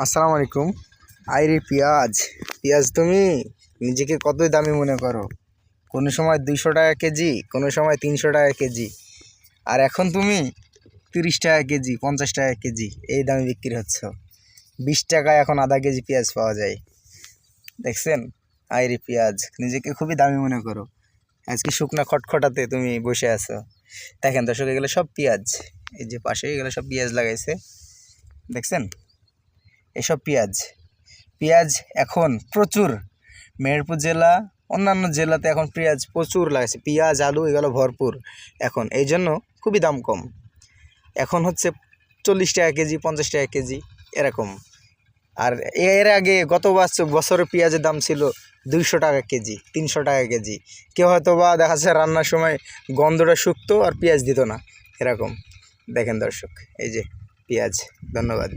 আসসালামু আলাইকুম। আইরে পেঁয়াজ। পেঁয়াজ তুমি নিজেকে কতই দামি মনে করো? কোনো সময় দুইশো টাকা কেজি, কোনো সময় তিনশো টাকা কেজি। আর এখন তুমি তিরিশ টাকা কেজি, পঞ্চাশ টাকা কেজি এই দামে বিক্রি হচ্ছ। বিশ টাকায় এখন আধা কেজি পেঁয়াজ পাওয়া যায়। দেখছেন? আইরে পেঁয়াজ, নিজেকে খুবই দামি মনে করো। আজকে শুকনা খটখটাতে তুমি বসে আছো। দেখেন দর্শক, এগুলো সব পেঁয়াজ। এই যে পাশে এগুলো সব পেঁয়াজ লাগাইছে। দেখছেন? এসব পেঁয়াজ। পেঁয়াজ এখন প্রচুর। মেহেরপুর জেলা, অন্যান্য জেলাতে এখন পেঁয়াজ প্রচুর লাগছে পেঁয়াজ, আলু এগুলো ভরপুর এখন। এই জন্য খুবই দাম কম। এখন হচ্ছে চল্লিশ টাকা কেজি, পঞ্চাশ টাকা কেজি, এরকম। আর এর আগে গত বছর বছরে পেঁয়াজের দাম ছিল দুইশো টাকা কেজি, তিনশো টাকা কেজি। কেউ হয়তো বা দেখা যাচ্ছে রান্নার সময় গন্ধটা শুকতো আর পেঁয়াজ দিত না। এরকম। দেখেন দর্শক, এই যে পেঁয়াজ, ধন্যবাদ।